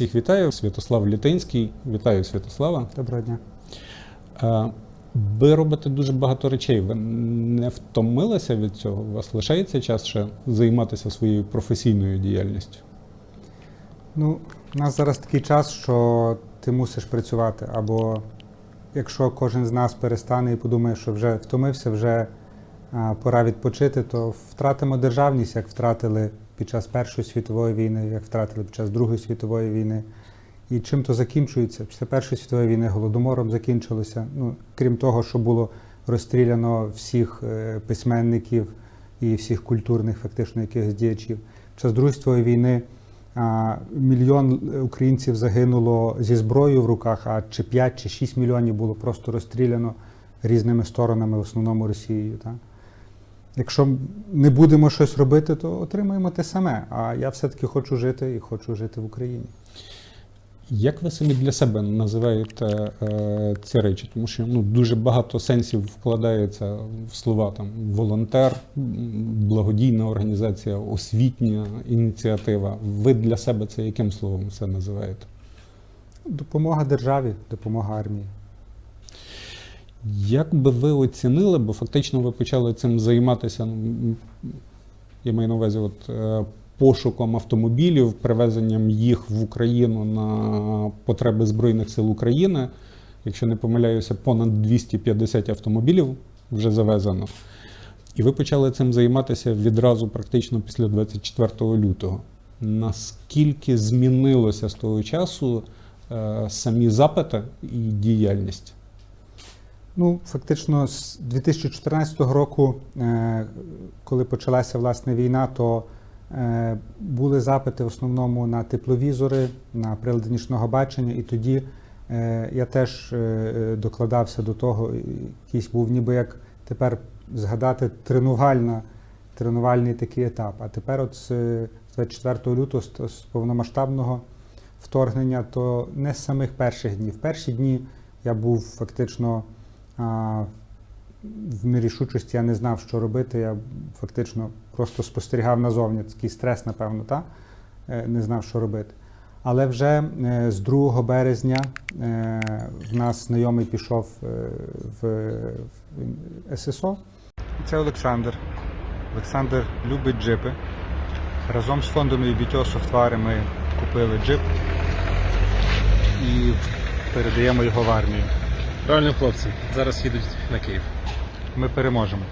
Всіх вітаю, Святослав Літинський. Вітаю Святослава. Доброго дня. Ви робите дуже багато речей. Ви не втомилися від цього? У вас лишається час ще займатися своєю професійною діяльністю? Ну, у нас зараз такий час, що ти мусиш працювати. Або якщо кожен з нас перестане і подумає, що вже втомився, вже пора відпочити, то втратимо державність, як втратили під час Першої світової війни, як втратили під час Другої світової війни. І чим то закінчується? Після Першої світової війни голодомором закінчилося. Ну, крім того, що було розстріляно всіх е, письменників і всіх культурних, фактично, якихось діячів. Під час Другої світової війни а, мільйон українців загинуло зі зброєю в руках, а чи 5 чи 6 мільйонів було просто розстріляно різними сторонами, в основному Росією. Так? Якщо не будемо щось робити, то отримаємо те саме. А я все-таки хочу жити і хочу жити в Україні. Як ви самі для себе називаєте е, ці речі? Тому що ну, дуже багато сенсів вкладається в слова там волонтер, благодійна організація, освітня ініціатива. Ви для себе це яким словом все називаєте? Допомога державі, допомога армії. Як би ви оцінили, бо фактично ви почали цим займатися, ну, я маю на увазі, от, е, пошуком автомобілів, привезенням їх в Україну на потреби Збройних сил України. Якщо не помиляюся, понад 250 автомобілів вже завезено. І ви почали цим займатися відразу практично після 24 лютого. Наскільки змінилося з того часу е, самі запити і діяльність? Ну, фактично, з 2014 року, е, коли почалася власне війна, то е, були запити в основному на тепловізори, на прилади нічного бачення, і тоді е, я теж докладався до того, якийсь був ніби як тепер згадати тренувальна, тренувальний такий етап. А тепер, от з е, 24 лютого, з- повномасштабного вторгнення, то не з самих перших днів. В перші дні я був фактично в нерішучості, я не знав, що робити. Я фактично просто спостерігав назовні. Такий стрес, напевно, та? Е, не знав, що робити. Але вже е, з 2 березня е, в нас знайомий пішов в, ССО. Це Олександр. Олександр любить джипи. Разом з фондом UBTO Софтвари ми купили джип і передаємо його в армію. Правильно, хлопці, зараз їдуть на Київ. ми переможемо.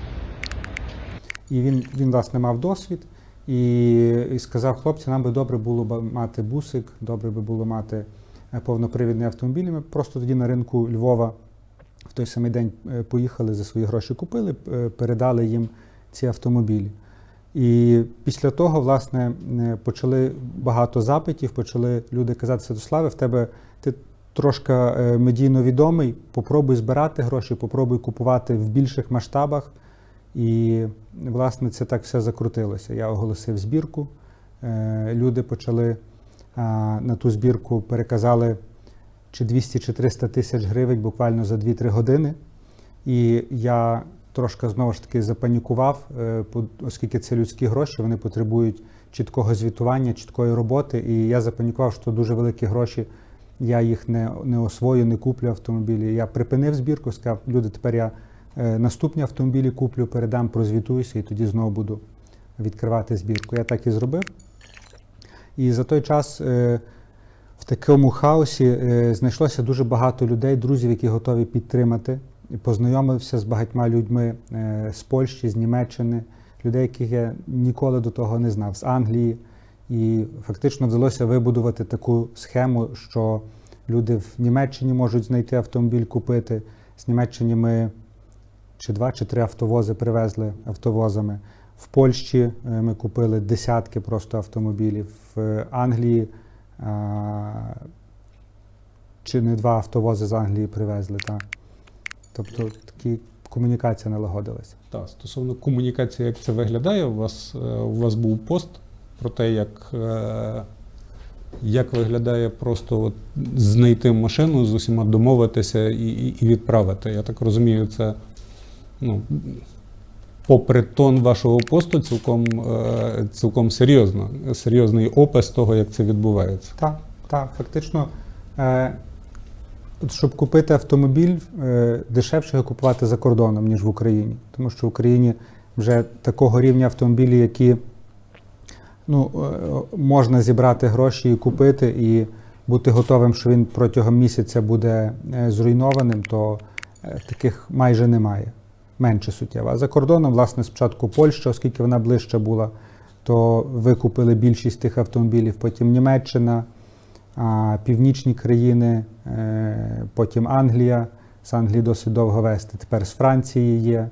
І він, він власне мав досвід і, і сказав, хлопці, нам би добре було б мати бусик, добре би було мати е, повнопривідний автомобіль. Ми просто тоді на ринку Львова в той самий день е, поїхали за свої гроші, купили, е, передали їм ці автомобілі. І після того, власне, почали багато запитів, почали люди казати, Святославе, в тебе ти трошки е, медійно відомий, попробуй збирати гроші, попробуй купувати в більших масштабах. І, власне, це так все закрутилося. Я оголосив збірку. е, Люди почали на ту збірку переказали чи 200 чи 300 тисяч гривень буквально за 2-3 години. І я трошки знову ж таки запанікував, е, оскільки це людські гроші, вони потребують чіткого звітування, чіткої роботи. І я запанікував, що дуже великі гроші, я їх не, не освою, не куплю автомобілі. Я припинив збірку, сказав, люди, тепер я е, наступні автомобілі куплю, передам, прозвітуюся і тоді знову буду відкривати збірку. Я так і зробив. І за той час е, в такому хаосі е, знайшлося дуже багато людей, друзів, які готові підтримати. Познайомився з багатьма людьми з Польщі, з Німеччини, людей, яких я ніколи до того не знав, з Англії. І фактично вдалося вибудувати таку схему, що люди в Німеччині можуть знайти автомобіль, купити. З Німеччини ми чи два, чи три автовози привезли автовозами. В Польщі е, ми купили десятки просто автомобілів. В Англії а, чи не два автовози з Англії привезли. Так. Тобто такі комунікація налагодилася. Так, стосовно комунікації, як це виглядає, у вас, е, у вас був пост про те, як, е, як виглядає просто от знайти машину, з усіма домовитися і, і, відправити. Я так розумію, це ну, попри тон вашого посту, цілком, е, цілком серйозно, серйозний опис того, як це відбувається. Так. Так, фактично, е, щоб купити автомобіль, дешевше його купувати за кордоном, ніж в Україні. Тому що в Україні вже такого рівня автомобілі, які ну, е, можна зібрати гроші і купити, і бути готовим, що він протягом місяця буде е, зруйнованим, то е, таких майже немає. Менше суттєво. А за кордоном, власне, спочатку Польща, оскільки вона ближче була, то викупили більшість тих автомобілів, потім Німеччина, північні країни, потім Англія. З Англії досить довго вести. Тепер з Франції є.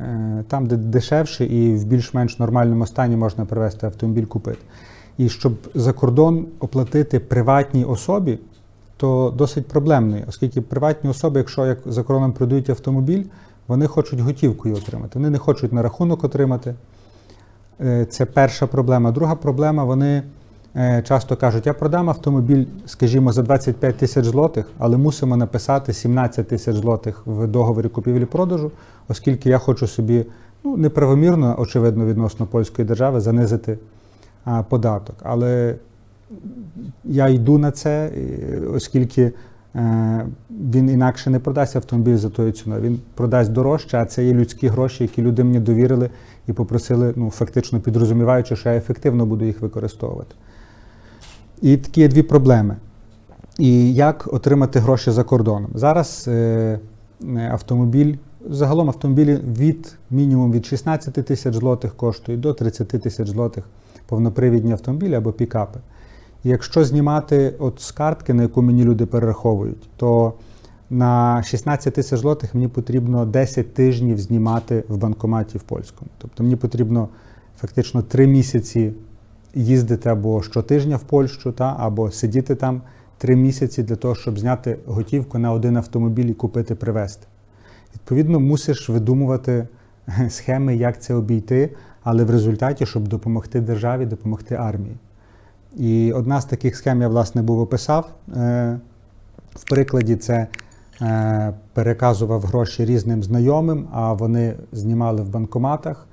Е, Там, де дешевше і в більш-менш нормальному стані можна привезти автомобіль купити. І щоб за кордон оплатити приватній особі, то досить проблемно, оскільки приватні особи, якщо як за кордоном продають автомобіль, вони хочуть готівкою отримати. Вони не хочуть на рахунок отримати. Е, Це перша проблема. Друга проблема, вони часто кажуть, я продам автомобіль, скажімо, за 25 тисяч злотих, але мусимо написати 17 тисяч злотих в договорі купівлі-продажу, оскільки я хочу собі ну, неправомірно, очевидно, відносно польської держави занизити а, податок. Але я йду на це, е, оскільки е, він інакше не продасть автомобіль за тою ціною. Він продасть дорожче, а це є людські гроші, які люди мені довірили і попросили, ну фактично підрозуміваючи, що я ефективно буду їх використовувати. І такі є дві проблеми. І як отримати гроші за кордоном? Зараз е, е, автомобіль, загалом автомобілі від мінімум від 16 тисяч злотих коштують до 30 тисяч злотих повнопривідні автомобілі або пікапи. І якщо знімати от з картки, на яку мені люди перераховують, то на 16 тисяч злотих мені потрібно 10 тижнів знімати в банкоматі в польському. Тобто мені потрібно фактично 3 місяці їздити або щотижня в Польщу, та, або сидіти там 3 місяці для того, щоб зняти готівку на один автомобіль і купити, привезти. Відповідно, мусиш видумувати схеми, як це обійти, але в результаті, щоб допомогти державі, допомогти армії. І одна з таких схем я, власне, був описав. Е, В прикладі це е, переказував гроші різним знайомим, а вони знімали в банкоматах.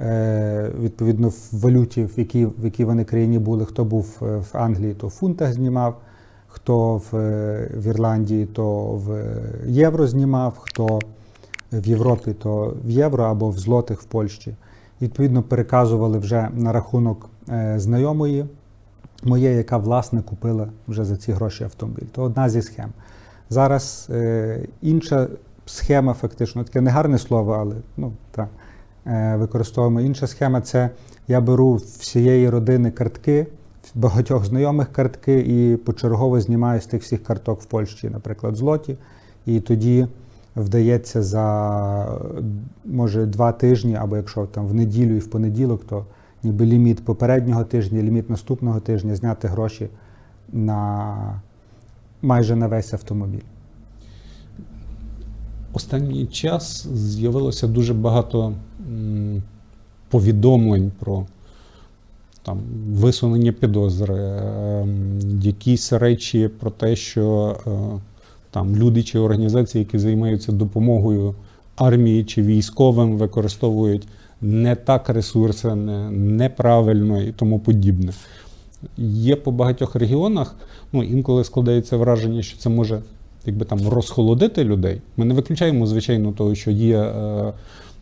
Е, Відповідно, в валюті, в якій, в якій вони країні були, хто був е, в Англії, то в фунтах знімав, хто в, е, в Ірландії, то в євро знімав, хто в Європі, то в євро або в злотих в Польщі. Відповідно, переказували вже на рахунок знайомої моєї, яка власне купила вже за ці гроші автомобіль. То одна зі схем. Зараз інша схема, фактично, таке негарне слово, але ну, так, використовуємо. Інша схема це я беру всієї родини картки, багатьох знайомих картки і почергово знімаю з тих всіх карток в Польщі, наприклад, злоті. І тоді вдається за може два тижні, або якщо там в неділю і в понеділок, то ніби ліміт попереднього тижня, ліміт наступного тижня зняти гроші на майже на весь автомобіль. Останній час з'явилося дуже багато повідомлень про там, висунення підозри, ем, якісь речі про те, що е, там люди чи організації, які займаються допомогою армії чи військовим, використовують не так ресурси, не, неправильно і тому подібне. Є по багатьох регіонах, ну інколи складається враження, що це може якби там розхолодити людей. Ми не виключаємо, звичайно, того, що є, е,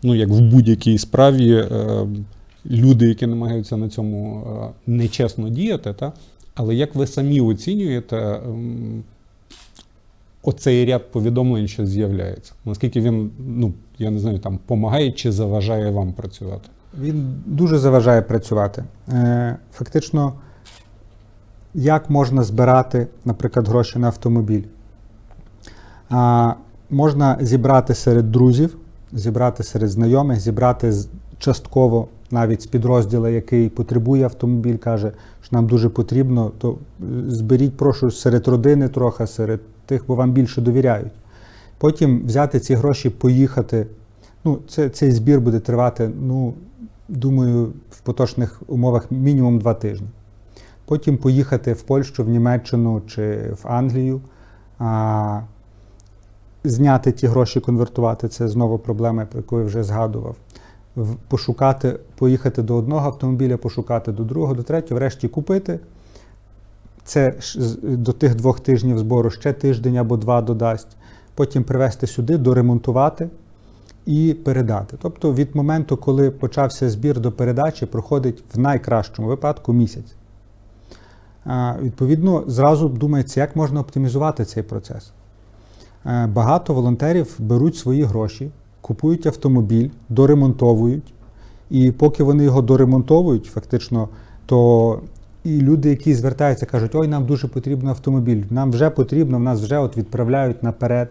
ну як в будь-якій справі, е, люди, які намагаються на цьому е, нечесно діяти, та? але як ви самі оцінюєте ем, оцей ряд повідомлень, що з'являється? Наскільки він, ну, я не знаю, там допомагає чи заважає вам працювати? Він дуже заважає працювати. Фактично, як можна збирати, наприклад, гроші на автомобіль? А, Можна зібрати серед друзів, зібрати серед знайомих, зібрати частково навіть з підрозділу, який потребує автомобіль, каже, що нам дуже потрібно, то е, зберіть, прошу, серед родини трохи, серед тих, бо вам більше довіряють. Потім взяти ці гроші, поїхати. Ну, це, цей збір буде тривати, ну, думаю, в поточних умовах мінімум два тижні. Потім поїхати в Польщу, в Німеччину чи в Англію, а, зняти ті гроші, конвертувати це знову проблема, про яку я вже згадував. Пошукати, поїхати до одного автомобіля, пошукати до другого, до третього, врешті купити. Це до тих двох тижнів збору ще тиждень або два додасть. Потім привезти сюди, доремонтувати і передати. Тобто від моменту, коли почався збір до передачі, проходить в найкращому випадку місяць. Відповідно, зразу думається, як можна оптимізувати цей процес. Е, Багато волонтерів беруть свої гроші, купують автомобіль, доремонтовують. І поки вони його доремонтовують, фактично, то і люди, які звертаються, кажуть, ой, нам дуже потрібен автомобіль, нам вже потрібно, в нас вже от відправляють наперед.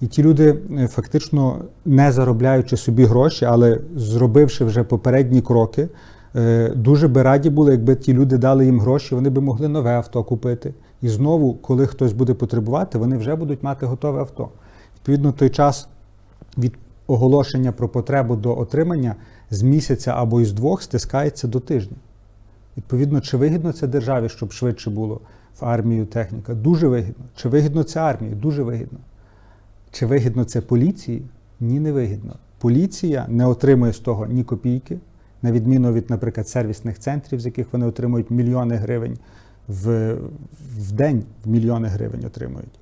І ті люди, е, фактично, не заробляючи собі гроші, але зробивши вже попередні кроки, е, дуже би раді були, якби ті люди дали їм гроші, вони би могли нове авто купити. І знову, коли хтось буде потребувати, вони вже будуть мати готове авто. Відповідно, той час від оголошення про потребу до отримання з місяця або із двох стискається до тижня. Відповідно, чи вигідно це державі, щоб швидше було в армію техніка? Дуже вигідно. Чи вигідно це армії? Дуже вигідно. Чи вигідно це поліції? Ні, не вигідно. Поліція не отримує з того ні копійки, на відміну від, наприклад, сервісних центрів, з яких вони отримують мільйони гривень в, в день, в мільйони гривень отримують.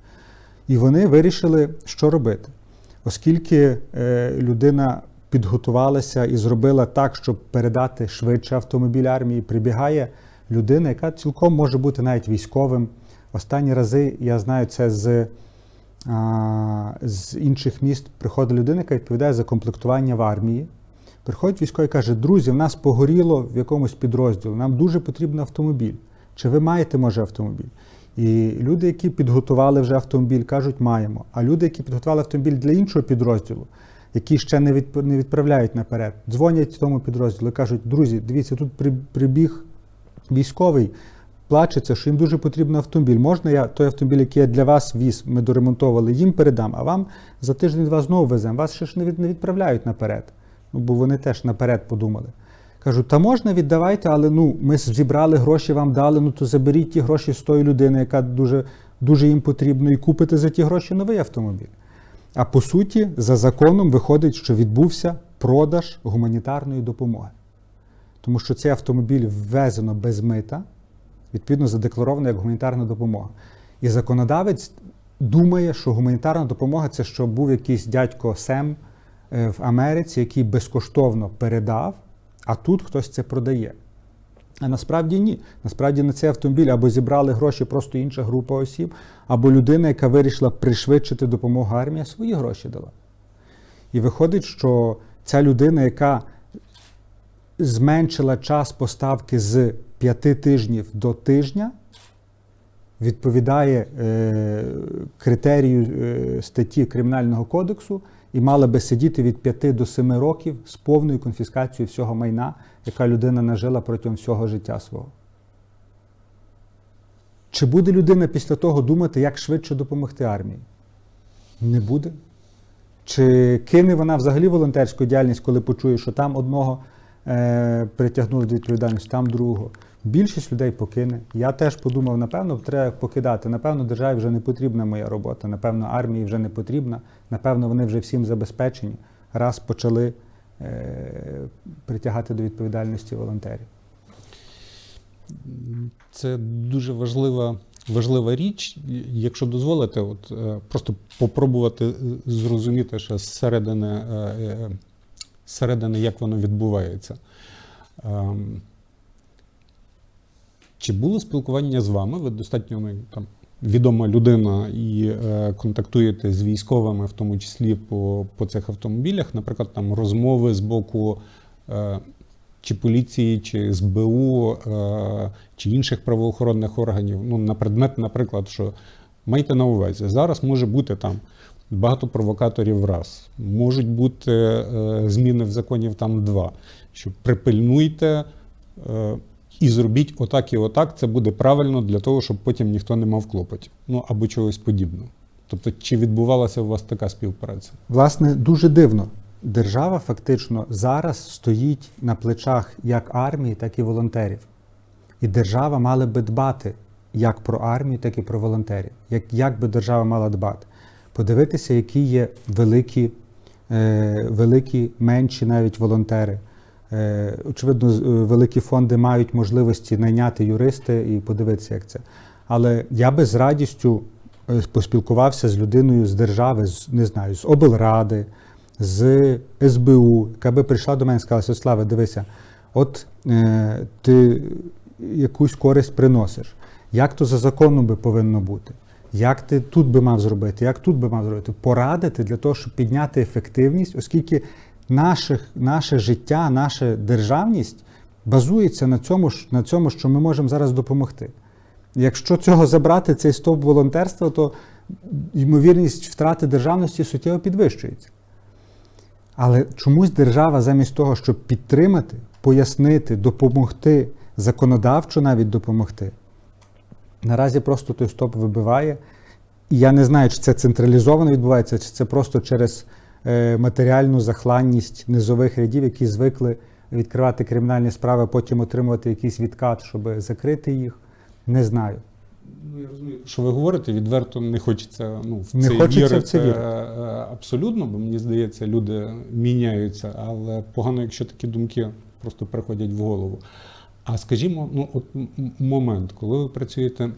І вони вирішили, що робити. Оскільки е, людина підготувалася і зробила так, щоб передати швидше автомобіль армії, прибігає людина, яка цілком може бути навіть військовим. Останні рази я знаю це з, а, з інших міст. Приходить людина, яка відповідає за комплектування в армії. Приходить військовий і каже: друзі, в нас погоріло в якомусь підрозділі, нам дуже потрібен автомобіль. Чи ви маєте, може, автомобіль? І люди, які підготували вже автомобіль, кажуть, маємо. А люди, які підготували автомобіль для іншого підрозділу, які ще не не відправляють наперед, дзвонять тому підрозділу і кажуть, друзі, дивіться, тут при- прибіг військовий, плачеться, що їм дуже потрібен автомобіль. Можна я той автомобіль, який я для вас віз, ми доремонтовували, їм передам, а вам за тиждень вас знову веземо. Вас ще ж не відправляють наперед. Ну, бо вони теж наперед подумали. Кажу, та можна віддавайте, але ну ми зібрали гроші, вам дали. Ну то заберіть ті гроші з тої людини, яка дуже, дуже їм потрібно, і купите за ті гроші новий автомобіль. А по суті, за законом виходить, що відбувся продаж гуманітарної допомоги. Тому що цей автомобіль ввезено без мита, відповідно задекларовано як гуманітарна допомога. І законодавець думає, що гуманітарна допомога це що був якийсь дядько Сем е, в Америці, який безкоштовно передав, а тут хтось це продає. А насправді ні. Насправді на цей автомобіль або зібрали гроші просто інша група осіб, або людина, яка вирішила пришвидшити допомогу армії, свої гроші дала. І виходить, що ця людина, яка зменшила час поставки з п'яти тижнів до тижня, відповідає е, критерію е, статті Кримінального кодексу і мала би сидіти від 5 до 7 років з повною конфіскацією всього майна, яка людина нажила протягом всього життя свого. Чи буде людина після того думати, як швидше допомогти армії? Не буде. Чи кине вона взагалі волонтерську діяльність, коли почує, що там одного е, притягнули до відповідальності, там другого? Більшість людей покине. Я теж подумав, напевно, треба покидати. Напевно, державі вже не потрібна моя робота, напевно, армії вже не потрібна, напевно, вони вже всім забезпечені, раз почали е, притягати до відповідальності волонтерів. Це дуже важлива, важлива річ. Якщо дозволите, от, е, просто попробувати е, зрозуміти ще зсередини, е, зсередини, як воно відбувається. Чи було спілкування з вами? Ви достатньо там, відома людина і е, контактуєте з військовими, в тому числі по, по цих автомобілях, наприклад, там розмови з боку. Е, чи поліції, чи СБУ, е, чи інших правоохоронних органів, ну, на предмет, наприклад, що майте на увазі, зараз може бути там багато провокаторів раз, можуть бути е, зміни в законів там два. Що припильнуйте е, і зробіть отак і отак, це буде правильно для того, щоб потім ніхто не мав клопотів. Ну або чогось подібного. Тобто, чи відбувалася у вас така співпраця? Власне, дуже дивно. Держава фактично зараз стоїть на плечах як армії, так і волонтерів. І держава мала би дбати як про армію, так і про волонтерів. Як, як би держава мала дбати? Подивитися, які є великі, е, великі, менші навіть волонтери. Е, очевидно, е, великі фонди мають можливості найняти юристи і подивитися, як це. Але я би з радістю е, поспілкувався з людиною з держави, з, не знаю, з облради, з СБУ, яка би прийшла до мене і сказала, Святославе, дивися, от е, ти якусь користь приносиш. Як то за законом би повинно бути? Як ти тут би мав зробити, як тут би мав зробити? Порадити для того, щоб підняти ефективність, оскільки наших, наше життя, наша державність базується на цьому, на цьому, що ми можемо зараз допомогти. Якщо цього забрати, цей стовп волонтерства, то ймовірність втрати державності суттєво підвищується. Але чомусь держава замість того, щоб підтримати, пояснити, допомогти, законодавчо навіть допомогти, наразі просто той стоп вибиває. І я не знаю, чи це централізовано відбувається, чи це просто через матеріальну захланність низових рядів, які звикли відкривати кримінальні справи, потім отримувати якийсь відкат, щоб закрити їх. Не знаю. Ну, я розумію, що ви говорите, відверто не хочеться ну, в Не це хочеться вірити в це вірити. е, абсолютно, бо мені здається, люди міняються, але погано, якщо такі думки просто приходять в голову. А скажімо, ну от момент, коли ви працюєте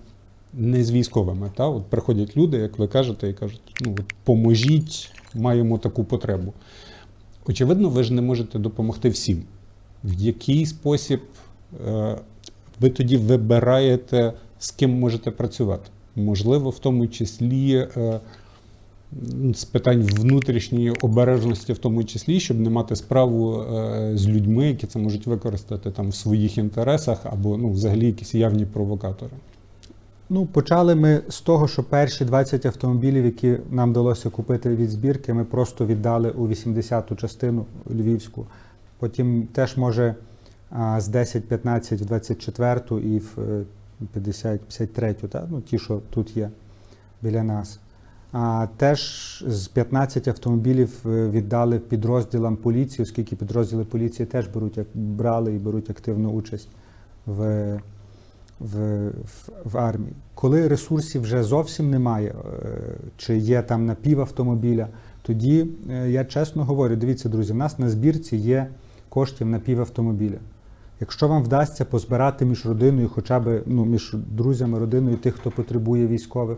не з військовими, та от приходять люди, як ви кажете, і кажуть, ну от поможіть, маємо таку потребу. Очевидно, ви ж не можете допомогти всім. В який спосіб е, ви тоді вибираєте, з ким можете працювати? Можливо, в тому числі е, з питань внутрішньої обережності, в тому числі, щоб не мати справу е, з людьми, які це можуть використати там в своїх інтересах, або ну, взагалі якісь явні провокатори. Ну, почали ми з того, що перші 20 автомобілів, які нам вдалося купити від збірки, ми просто віддали у 80-ту частину львівську. Потім теж може з 10-15 в 24-ту і в е, 50-53-ю, та? ну, ті, що тут є біля нас. А теж з 15 автомобілів е, віддали підрозділам поліції, оскільки підрозділи поліції теж беруть брали і беруть активну участь в в, в, в армії. Коли ресурсів вже зовсім немає, е, чи є там на пів автомобіля, тоді е, я чесно говорю: дивіться, друзі, в нас на збірці є коштів на пів автомобіля. Якщо вам вдасться позбирати між родиною, хоча б ну, між друзями, родиною тих, хто потребує військових,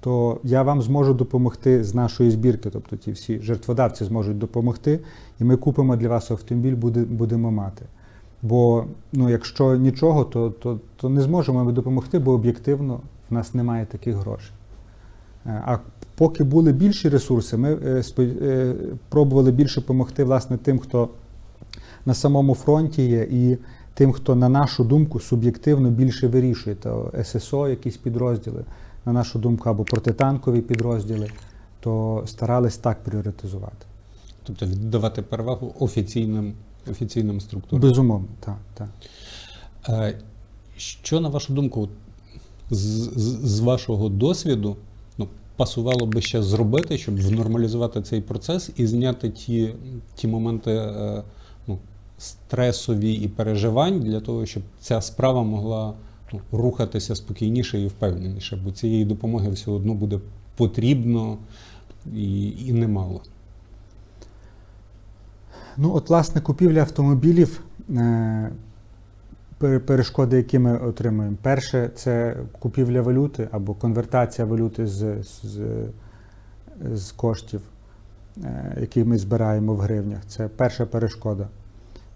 то я вам зможу допомогти з нашої збірки. Тобто ті всі жертводавці зможуть допомогти, і ми купимо для вас автомобіль, будемо мати. Бо ну, якщо нічого, то, то, то не зможемо ми допомогти, бо об'єктивно в нас немає таких грошей. Е, А поки були більші ресурси, ми е, е, пробували більше допомогти власне тим, хто на самому фронті є, і тим, хто, на нашу думку, суб'єктивно більше вирішує. То ССО, якісь підрозділи, на нашу думку, або протитанкові підрозділи, то старались так пріоритизувати. Тобто віддавати перевагу офіційним, офіційним структурам. Безумовно, так, так. Е, Що, на вашу думку, з, з, вашого досвіду ну, пасувало би ще зробити, щоб внормалізувати цей процес і зняти ті, ті моменти е, ну, стресові і переживань для того, щоб ця справа могла ну, рухатися спокійніше і впевненіше, бо цієї допомоги все одно буде потрібно і, і немало. Ну, от, власне, купівля автомобілів, е, перешкоди, які ми отримуємо. Перше, це купівля валюти або конвертація валюти з, з, з коштів, е, які ми збираємо в гривнях. Це перша перешкода.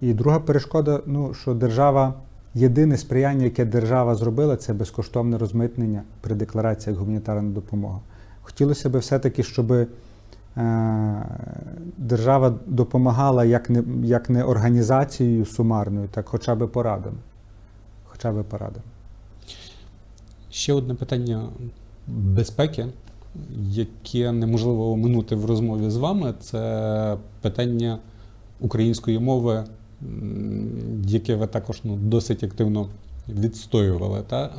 І друга перешкода, ну, що держава, єдине сприяння, яке держава зробила, це безкоштовне розмитнення при деклараціях гуманітарна допомога. Хотілося б все-таки, щоб е, держава допомагала як не, як не організацією сумарною, так хоча б порадами. Хоча б порадами. Ще одне питання безпеки, яке неможливо оминути в розмові з вами, це питання української мови, яке ви також ну, досить активно відстоювали. Та?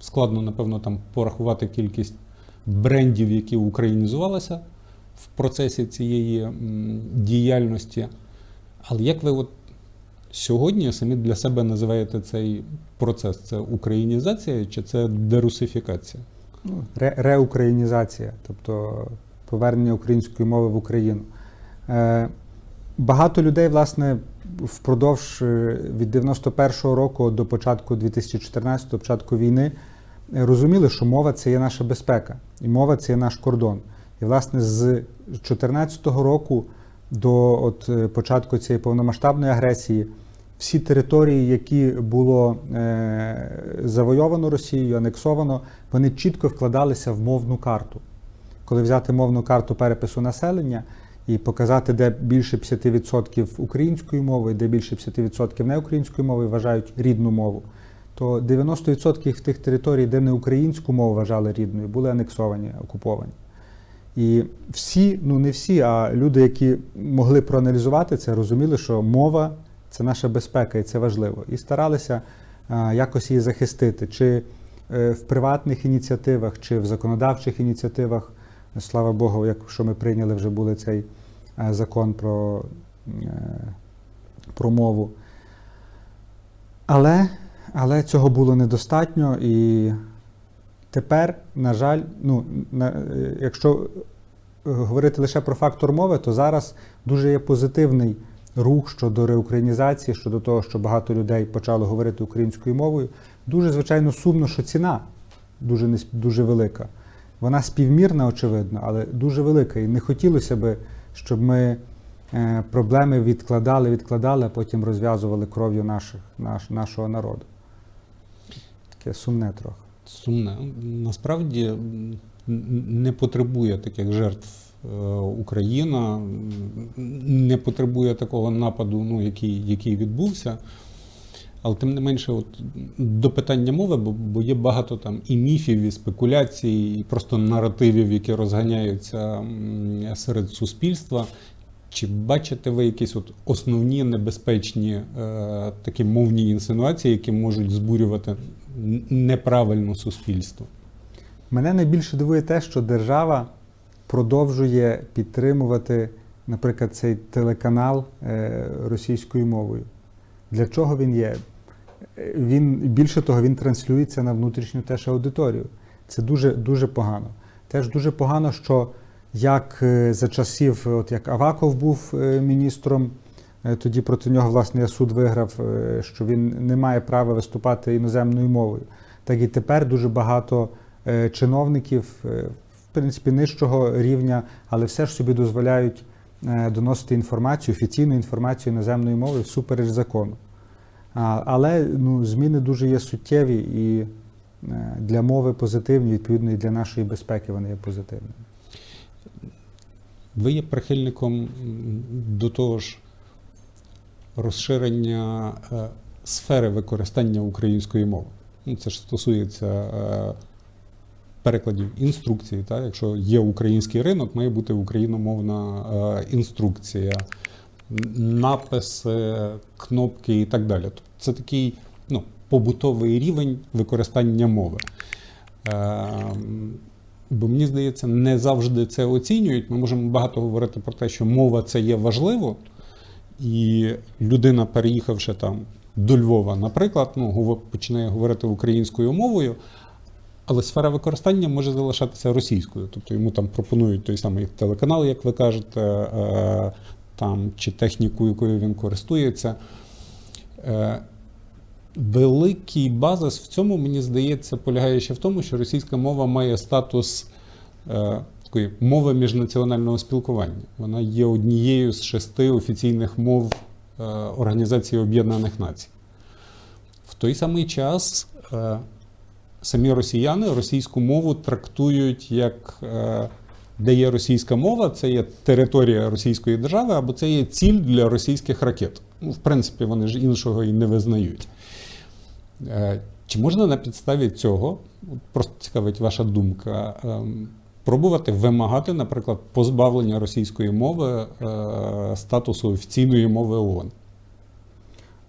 Складно, напевно, там порахувати кількість брендів, які українізувалися процесі цієї діяльності. Але як ви от сьогодні самі для себе називаєте цей процес? Це українізація чи це дерусифікація? Ну, ре, реукраїнізація, тобто повернення української мови в Україну. Е, багато людей, власне, впродовж е, від 91-го року до початку 2014 до початку війни е, розуміли, що мова це є наша безпека, і мова це є наш кордон. І, власне, з 2014 року до от, е, початку цієї повномасштабної агресії всі території, які було е, завойовано Росією, анексовано, вони чітко вкладалися в мовну карту. Коли взяти мовну карту перепису населення і показати, де більше 50% української мови, де більше 50% неукраїнської мови вважають рідну мову, то 90% тих територій, де не українську мову вважали рідною, були анексовані, окуповані. І всі, ну не всі, а люди, які могли проаналізувати це, розуміли, що мова це наша безпека, і це важливо. І старалися а, якось її захистити, чи е, в приватних ініціативах, чи в законодавчих ініціативах. Слава Богу, якщо ми прийняли вже були цей е, закон про, е, про мову. Але, але цього було недостатньо і тепер, на жаль, ну, на, е, якщо е, говорити лише про фактор мови, то зараз дуже є позитивний рух щодо реукраїнізації, щодо того, що багато людей почало говорити українською мовою. Дуже, звичайно, сумно, що ціна дуже, дуже велика. Вона співмірна, очевидно, але дуже велика. І не хотілося би, щоб ми е, проблеми відкладали, відкладали, а потім розв'язували кров'ю наших, наш, нашого народу. Таке сумне трохи. Сумне. Насправді не потребує таких жертв е, Україна, не потребує такого нападу, ну, який, який відбувся. Але тим не менше, от, до питання мови, бо, бо є багато там і міфів, і спекуляцій, і просто наративів, які розганяються серед суспільства. Чи бачите ви якісь от основні небезпечні е, такі мовні інсинуації, які можуть збурювати неправильно суспільство? Мене найбільше дивує те, що держава продовжує підтримувати, наприклад, цей телеканал е, російською мовою. Для чого він є? Він більше того, він транслюється на внутрішню теж аудиторію. Це дуже дуже погано. Теж дуже погано, що як е, за часів, от як Аваков був е, міністром, тоді проти нього власне суд виграв, що він не має права виступати іноземною мовою. Так і тепер дуже багато чиновників, е, в принципі, нижчого рівня, але все ж собі дозволяють е, доносити інформацію, офіційну інформацію іноземною мовою всупереч закону. Але ну, зміни дуже є суттєві і е, для мови позитивні, відповідно, і для нашої безпеки вони є позитивними. Ви є прихильником до того ж розширення е, сфери використання української мови. Ну, це ж стосується е, перекладів інструкції. Так? Якщо є український ринок, має бути україномовна е, інструкція, написи, кнопки і так далі. Тобто це такий ну, побутовий рівень використання мови. Ем, Бо мені здається, не завжди це оцінюють. Ми можемо багато говорити про те, що мова це є важливо, і людина, переїхавши там до Львова, наприклад, ну, починає говорити українською мовою, але сфера використання може залишатися російською. Тобто йому там пропонують той самий телеканал, як ви кажете, е, там, чи техніку, якою він користується. Е, Великий базис в цьому, мені здається, полягає ще в тому, що російська мова має статус е, такої мови міжнаціонального спілкування. Вона є однією з шести офіційних мов Організації Об'єднаних Націй. В той самий час самі росіяни російську мову трактують як е, де є російська мова, це є територія Російської держави, або це є ціль для російських ракет. Ну, в принципі, вони ж іншого і не визнають. Е, Чи можна на підставі цього, просто цікавить ваша думка, ем, пробувати вимагати, наприклад, позбавлення російської мови е, статусу офіційної мови ООН?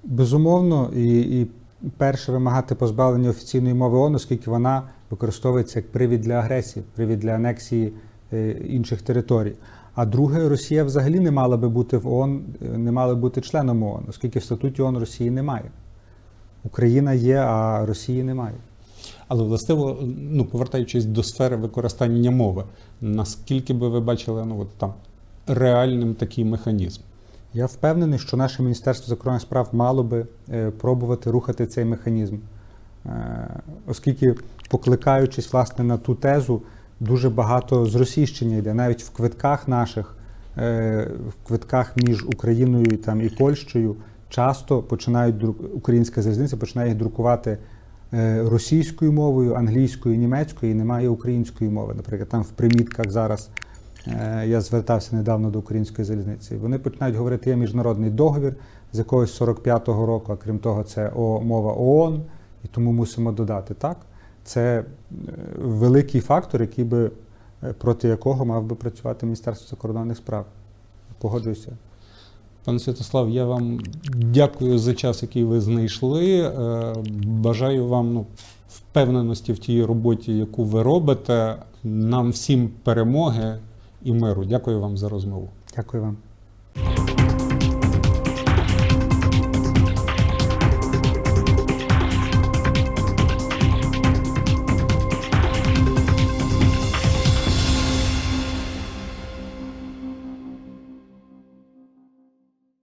Безумовно, і, і перше вимагати позбавлення офіційної мови ООН, оскільки вона використовується як привід для агресії, привід для анексії е, інших територій. А друге, Росія взагалі не мала би бути в ООН, е, не мала би бути членом ООН, оскільки в статуті ООН Росії немає. Україна є, а Росії немає. Але властиво, ну повертаючись до сфери використання мови, наскільки би ви бачили ну, от, там, реальним такий механізм? Я впевнений, що наше Міністерство закордонних справ мало би е, пробувати рухати цей механізм. Е, оскільки покликаючись власне на ту тезу, дуже багато зросійщення йде. Навіть в квитках наших, е, в квитках між Україною там, і Польщею часто починають українська залізниця починає їх друкувати російською мовою, англійською, німецькою, і немає української мови. Наприклад, там в примітках зараз я звертався недавно до української залізниці. Вони починають говорити, є міжнародний договір з якогось 45-го року, а крім того, це мова ООН, і тому мусимо додати так. Це е, великий фактор, який би е, проти якого мав би працювати Міністерство закордонних справ. Погоджуюся. Пане Святослав, я вам дякую за час, який ви знайшли. Е, Бажаю вам ну, впевненості в тій роботі, яку ви робите. Нам всім перемоги і миру. Дякую вам за розмову. Дякую вам.